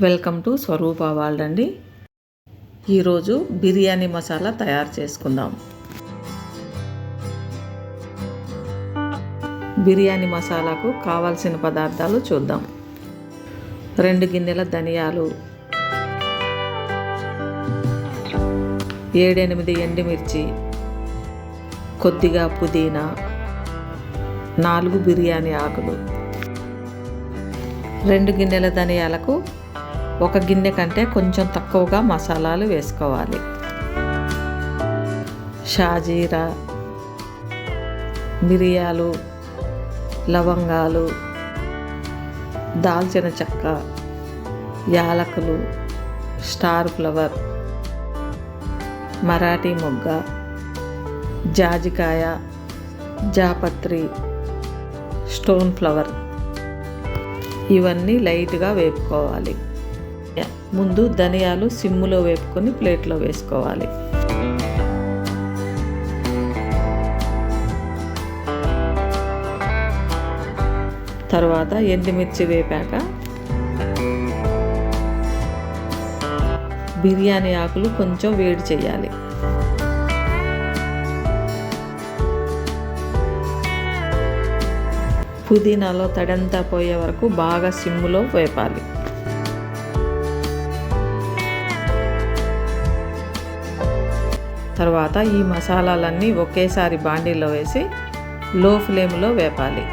Welcome to Swaroopa world అండి ఈరోజు బిర్యానీ మసాలా తయారు చేసుకుందాం. బిర్యానీ మసాలాకు కావాల్సిన పదార్థాలు చూద్దాం. రెండు గిన్నెల ధనియాలు ఏడెనిమిది ఎండుమిర్చి కొద్దిగా పుదీనా నాలుగు బిర్యానీ ఆకులు రెండు గిన్నెల ధనియాలకు ఒక గిన్నె కంటే కొంచెం తక్కువగా మసాలాలు వేసుకోవాలి. షాజీరా మిరియాలు లవంగాలు దాల్చిన చెక్క యాలకులు స్టార్ ఫ్లవర్ మరాఠీ మొగ్గ జాజికాయ జాపత్రి స్టోన్ ఫ్లవర్. ఇవన్నీ లైట్గా వేపుకోవాలి. ముందు ధనియాలు సిమ్ములో వేపుకొని ప్లేట్లో వేసుకోవాలి. తర్వాత ఎండుమిర్చి వేపాక బిర్యానీ ఆకులు కొంచెం వేడి చేయాలి. పుదీనాలో తడంతా పోయే వరకు బాగా సిమ్ములో వేపాలి. తర్వాత ఈ మసాలాలన్నీ ఒకేసారి బాండీలో వేసి లో ఫ్లేమ్లో వేపాలి.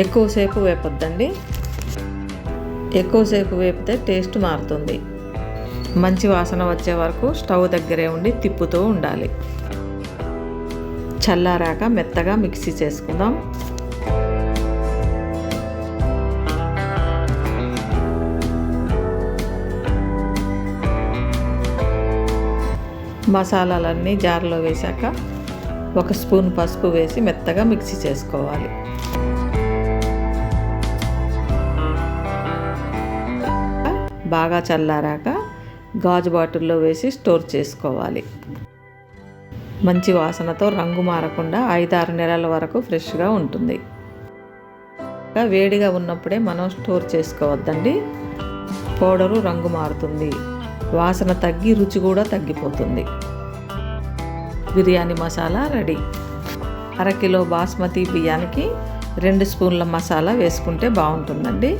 ఎక్కువసేపు వేపొద్దండి. ఎక్కువసేపు వేపితే టేస్ట్ మారుతుంది. మంచి వాసన వచ్చే వరకు స్టవ్ దగ్గరే ఉండి తిప్పుతూ ఉండాలి. చల్లారాక మెత్తగా మిక్సీ చేసుకుందాం. మసాలాలన్నీ జార్లో వేశాక ఒక స్పూన్ పసుపు వేసి మెత్తగా మిక్సీ చేసుకోవాలి. బాగా చల్లారాక గాజు బాటిల్లో వేసి స్టోర్ చేసుకోవాలి. మంచి వాసనతో రంగు మారకుండా ఐదారు నెలల వరకు ఫ్రెష్గా ఉంటుంది. వేడిగా ఉన్నప్పుడే మనం స్టోర్ చేసుకోవద్దండి. పౌడరు రంగు మారుతుంది. వాసన తగ్గి రుచి కూడా తగ్గిపోతుంది. బిర్యానీ మసాలా రెడీ. అరకిలో బాస్మతి బియ్యానికి రెండు స్పూన్ల మసాలా వేసుకుంటే బాగుంటుందండి.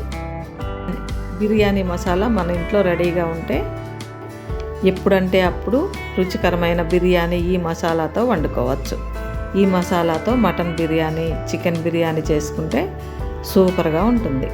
బిర్యానీ మసాలా మన ఇంట్లో రెడీగా ఉంటే ఎప్పుడంటే అప్పుడు రుచికరమైన బిర్యానీ ఈ మసాలాతో వండుకోవచ్చు. ఈ మసాలాతో మటన్ బిర్యానీ చికెన్ బిర్యానీ చేసుకుంటే సూపర్గా ఉంటుంది.